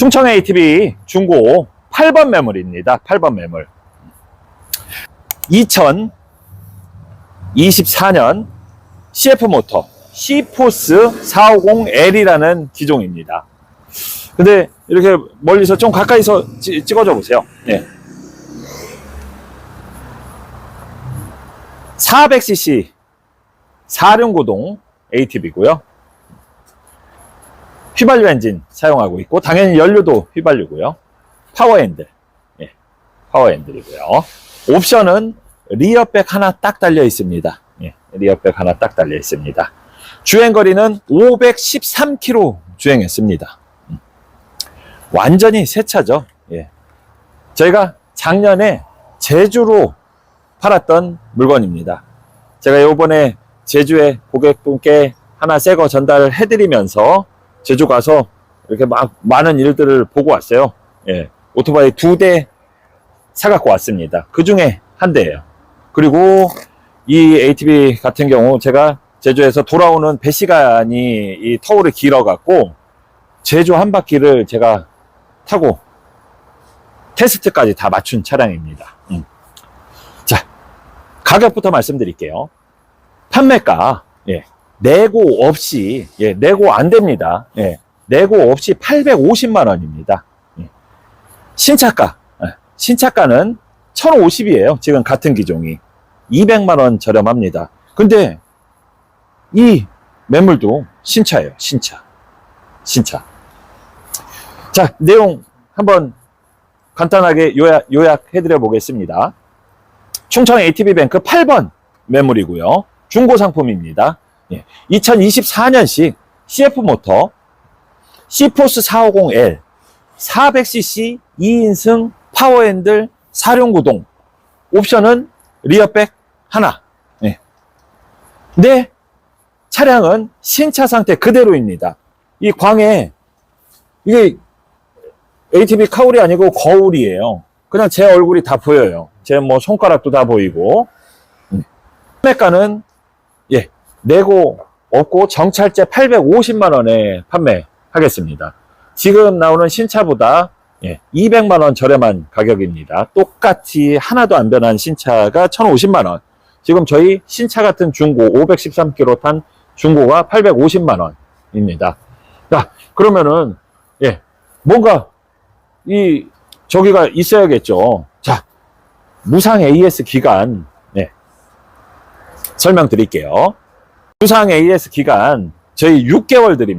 충청 ATV 중고 8번 매물입니다. 8번 매물. 2024년 CF 모터 시포스 450L이라는 기종입니다. 근데 이렇게 멀리서 좀 가까이서 찌- 찍어줘 보세요. 네. 400cc 4륜 구동 ATV고요. 휘발유 엔진 사용하고 있고 당연히 연료도 휘발유고요. 파워 핸들. 예. 파워 핸들이고요. 옵션은 리어백 하나 딱 달려 있습니다. 예. 리어백 하나 딱 달려 있습니다. 주행 거리는 513km 주행했습니다. 음. 완전히 새 차죠. 예. 저희가 작년에 제주로 팔았던 물건입니다. 제가 요번에 제주에 고객분께 하나 새 거 전달해 드리면서 제주 가서 이렇게 막 많은 일들을 보고 왔어요. 예. 오토바이 두 대 사갖고 왔습니다. 그 중에 한 대예요. 그리고 이 ATV 같은 경우 제가 제주에서 돌아오는 배 시간이 이 터울이 길어갖고 제주 한 바퀴를 제가 타고 테스트까지 다 맞춘 차량입니다. 음. 자, 가격부터 말씀드릴게요. 판매가, 예, 내고 없이, 예, 내고 안 됩니다. 예, 내고 없이 850만 원입니다. 예. 신차가, 예, 신차가는 1050이에요. 지금 같은 기종이. 200만 원 저렴합니다. 근데 이 매물도 신차예요. 신차. 신차. 자, 내용 한번 간단하게 요약, 요약해드려 보겠습니다. 충청 ATB뱅크 8번 매물이고요. 중고 상품입니다. 예, 2024년식 CF 모터 시포스 450L 400cc 2인승 파워핸들 사륜구동 옵션은 리어백 하나. 예. 네, 차량은 신차 상태 그대로입니다. 이 광에 이게 ATV 카울이 아니고 거울이에요. 그냥 제 얼굴이 다 보여요. 제 뭐 손가락도 다 보이고. 음. 판매가는 예 내고 없고 정찰제 850만 원에 판매하겠습니다. 지금 나오는 신차보다 예, 200만 원 저렴한 가격입니다. 똑같이 하나도 안 변한 신차가 1,050만 원. 지금 저희 신차 같은 중고 513km 탄 중고가 850만 원입니다. 자, 그러면은 예, 뭔가 이 저기가 있어야겠죠. 자, 무상 AS 기간 네, 설명드릴게요. 무상 AS 기간 저희 6개월 드립니다.